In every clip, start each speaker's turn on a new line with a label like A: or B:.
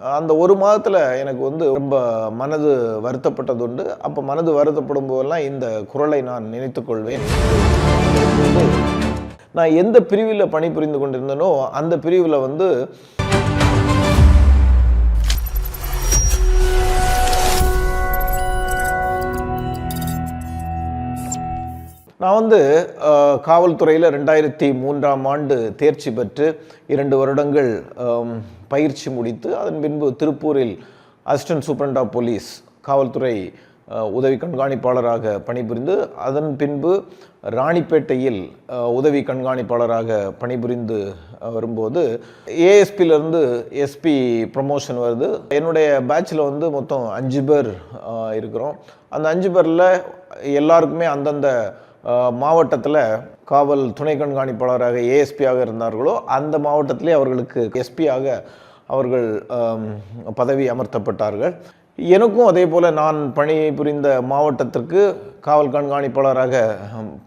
A: அந்த ஒரு மாதத்தில் எனக்கு வந்து ரொம்ப மனது வருத்தப்பட்டது உண்டு. அப்போ மனது வருத்தப்படும் போதெல்லாம் இந்த குரலை நான் நினைத்துக்கொள்வேன் நான் எந்த பிரிவில் பணிபுரிந்து கொண்டிருந்தேனோ அந்த பிரிவில் வந்து நான் வந்து காவல்துறையில் ரெண்டாயிரத்தி மூன்றாம் ஆண்டு தேர்ச்சி பெற்று இரண்டு வருடங்கள் பயிற்சி முடித்து அதன் பின்பு திருப்பூரில் அசிஸ்டன்ட் சூப்பரண்ட் ஆஃப் போலீஸ் காவல்துறை உதவி கண்காணிப்பாளராக பணிபுரிந்து அதன் பின்பு ராணிப்பேட்டையில் உதவி கண்காணிப்பாளராக பணிபுரிந்து வரும்போது ஏஎஸ்பியிலேருந்து எஸ்பி ப்ரமோஷன் வருது. என்னுடைய பேட்சில் வந்து மொத்தம் அஞ்சு பேர் இருக்கிறோம். அந்த அஞ்சு பேரில் எல்லாருக்குமே அந்தந்த மாவட்டத்தில் காவல் துணை கண்காணிப்பாளராக ஏஎஸ்பியாக இருந்தார்களோ அந்த மாவட்டத்திலே அவர்களுக்கு எஸ்பியாக அவர்கள் பதவி அமர்த்தப்பட்டார்கள். எனக்கும் அதே போல் நான் பணி புரிந்த மாவட்டத்திற்கு காவல் கண்காணிப்பாளராக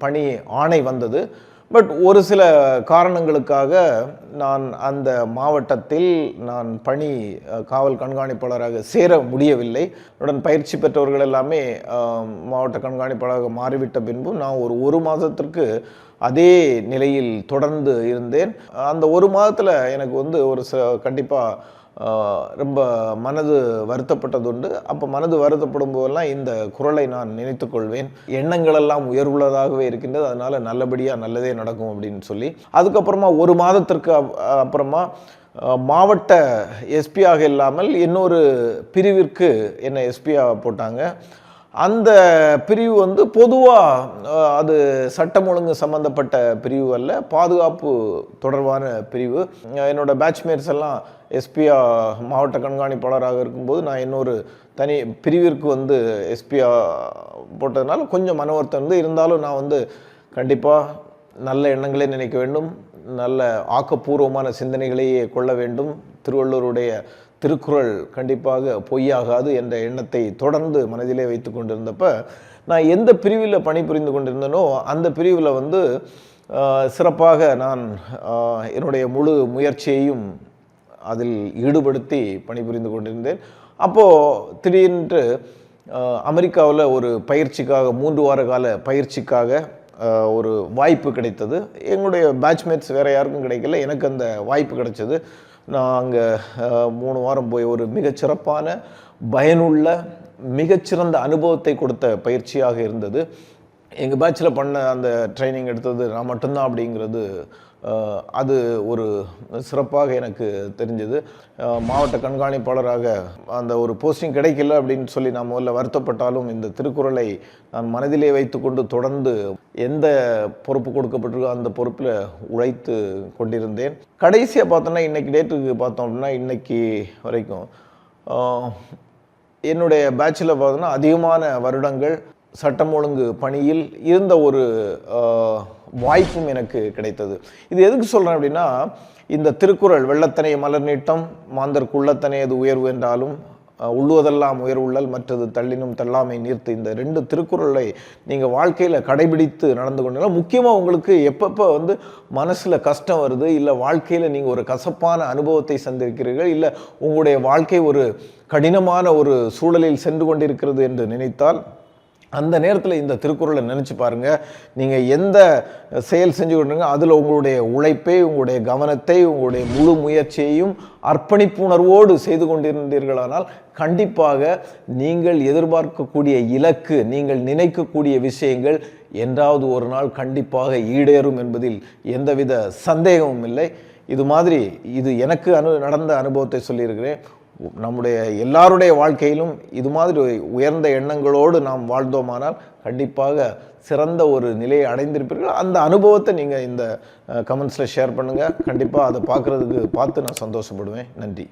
A: பணி ஆணை வந்தது. பட் ஒரு சில காரணங்களுக்காக நான் அந்த மாவட்டத்தில் நான் பணி காவல் கண்காணிப்பாளராக சேர முடியவில்லை. உடன் பயிற்சி பெற்றவர்கள் எல்லாமே மாவட்ட கண்காணிப்பாளராக மாறிவிட்ட பின்பு நான் ஒரு ஒரு மாதத்திற்கு அதே நிலையில் தொடர்ந்து இருந்தேன். அந்த ஒரு மாதத்தில் எனக்கு வந்து ஒரு ச கண்டிப்பாக ரொம்ப மனது வருத்தப்பட்டதுண்டு. அப்போ மனது வருத்தப்படும் போதெல்லாம் இந்த குரலை நான் நினைத்துக்கொள்வேன் எண்ணங்களெல்லாம் உயர்வுள்ளதாகவே இருக்கின்றது. அதனால் நல்லபடியாக நல்லதே நடக்கும் அப்படின்னு சொல்லி. அதுக்கப்புறமா ஒரு மாதத்திற்கு அப்புறமா மாவட்ட எஸ்பியாக இல்லாமல் இன்னொரு பிரிவிற்கு என்னை எஸ்பியாக போட்டாங்க. அந்த பிரிவு வந்து பொதுவாக அது சட்டம் ஒழுங்கு சம்மந்தப்பட்ட பிரிவு அல்ல பாதுகாப்பு தொடர்பான பிரிவு. என்னோடய பேட்ச்மேட்ஸ் எல்லாம் எஸ்பியா மாவட்ட கண்காணிப்பாளராக இருக்கும்போது நான் இன்னொரு தனி பிரிவிற்கு வந்து எஸ்பியா போட்டதுனால கொஞ்சம் மன வருத்தம் இருந்து இருந்தாலும் நான் வந்து கண்டிப்பாக நல்ல எண்ணங்களே நினைக்க வேண்டும் நல்ல ஆக்கப்பூர்வமான சிந்தனைகளையே கொள்ள வேண்டும். திருவள்ளுவருடைய திருக்குறள் கண்டிப்பாக பொய்யாகாது என்ற எண்ணத்தை தொடர்ந்து மனதிலே வைத்து கொண்டிருந்தப்ப நான் எந்த பிரிவில் பணிபுரிந்து கொண்டிருந்தனோ அந்த பிரிவில் வந்து சிறப்பாக நான் என்னுடைய முழு முயற்சியையும் அதில் ஈடுபடுத்தி பணிபுரிந்து கொண்டிருந்தேன். அப்போது திடீரென்று அமெரிக்காவில் ஒரு பயிற்சிக்காக மூன்று வார கால பயிற்சிக்காக ஒரு வாய்ப்பு கிடைத்தது. எங்களுடைய பேட்ச்மேட்ஸ் வேறு யாருக்கும் கிடைக்கல. எனக்கு அந்த வாய்ப்பு கிடைச்சது. நான் அங்கே மூணு வாரம் போய் ஒரு மிகச்சிறப்பான பயனுள்ள மிகச்சிறந்த அனுபவத்தை கொடுத்த பயிற்சியாக இருந்தது. எங்கள் பேட்சில் பண்ண அந்த ட்ரைனிங் எடுத்தது நான் மட்டும்தான் அப்படிங்கிறது அது ஒரு சிறப்பாக எனக்கு தெரிஞ்சது. மாவட்ட கண்காணிப்பாளராக அந்த ஒரு போஸ்டிங் கிடைக்கல அப்படின்னு சொல்லி நான் முதல்ல வருத்தப்பட்டாலும் இந்த திருக்குறளை நான் மனதிலே வைத்துக்கொண்டு தொடர்ந்து எந்த பொறுப்பு கொடுக்கப்பட்டிருக்கோ அந்த பொறுப்பில் உழைத்து கொண்டிருந்தேன். கடைசியாக பார்த்தோன்னா இன்றைக்கி டேட்டுக்கு பார்த்தோம் அப்படின்னா இன்னைக்கு வரைக்கும் என்னுடைய பேட்சில் பார்த்தோன்னா அதிகமான வருடங்கள் சட்டம் ஒழுங்கு பணியில் இருந்த ஒரு வாய்ப்பும் எனக்கு கிடைத்தது. இது எதுக்கு சொல்கிறேன் அப்படின்னா இந்த திருக்குறள் வெள்ளத்தனை மலர் நீட்டம் மாந்தர்க்கு உள்ளத்தனையது உயர்வு என்றாலும் உள்ளுவதெல்லாம் உயர்வுள்ளல் மற்றது தள்ளினும் தள்ளாமை நீர்த்து இந்த ரெண்டு திருக்குறளை நீங்கள் வாழ்க்கையில் கடைபிடித்து நடந்து கொண்டீங்கன்னா முக்கியமாக உங்களுக்கு எப்பப்போ வந்து மனசில் கஷ்டம் வருது இல்லை வாழ்க்கையில் நீங்கள் ஒரு கசப்பான அனுபவத்தை சந்திருக்கிறீர்கள் இல்லை உங்களுடைய வாழ்க்கை ஒரு கடினமான ஒரு சூழலில் சென்று கொண்டிருக்கிறது என்று நினைத்தால் அந்த நேரத்தில் இந்த திருக்குறளை நினச்சி பாருங்கள் நீங்கள் எந்த செயல் செஞ்சு கொண்டுங்க அதில் உங்களுடைய உழைப்பை உங்களுடைய கவனத்தை உங்களுடைய முழு முயற்சியையும் அர்ப்பணிப்புணர்வோடு செய்து கொண்டிருந்தீர்களானால் கண்டிப்பாக நீங்கள் எதிர்பார்க்கக்கூடிய இலக்கு நீங்கள் நினைக்கக்கூடிய விஷயங்கள் என்றாவது ஒரு நாள் கண்டிப்பாக ஈடேறும் என்பதில் எந்தவித சந்தேகமும் இல்லை. இது மாதிரி இது எனக்கு அனு நடந்த அனுபவத்தை சொல்லியிருக்கிறேன். நம்முடைய எல்லாருடைய வாழ்க்கையிலும் இது மாதிரி உயர்ந்த எண்ணங்களோடு நாம் வாழ்ந்தோமானால் கண்டிப்பாக சிறந்த ஒரு நிலையை அடைந்திருப்பீர்கள். அந்த அனுபவத்தை நீங்கள் இந்த கமெண்ட்ஸில் ஷேர் பண்ணுங்கள் கண்டிப்பாக அதை பார்க்குறதுக்கு பார்த்து நான் சந்தோஷப்படுவேன். நன்றி.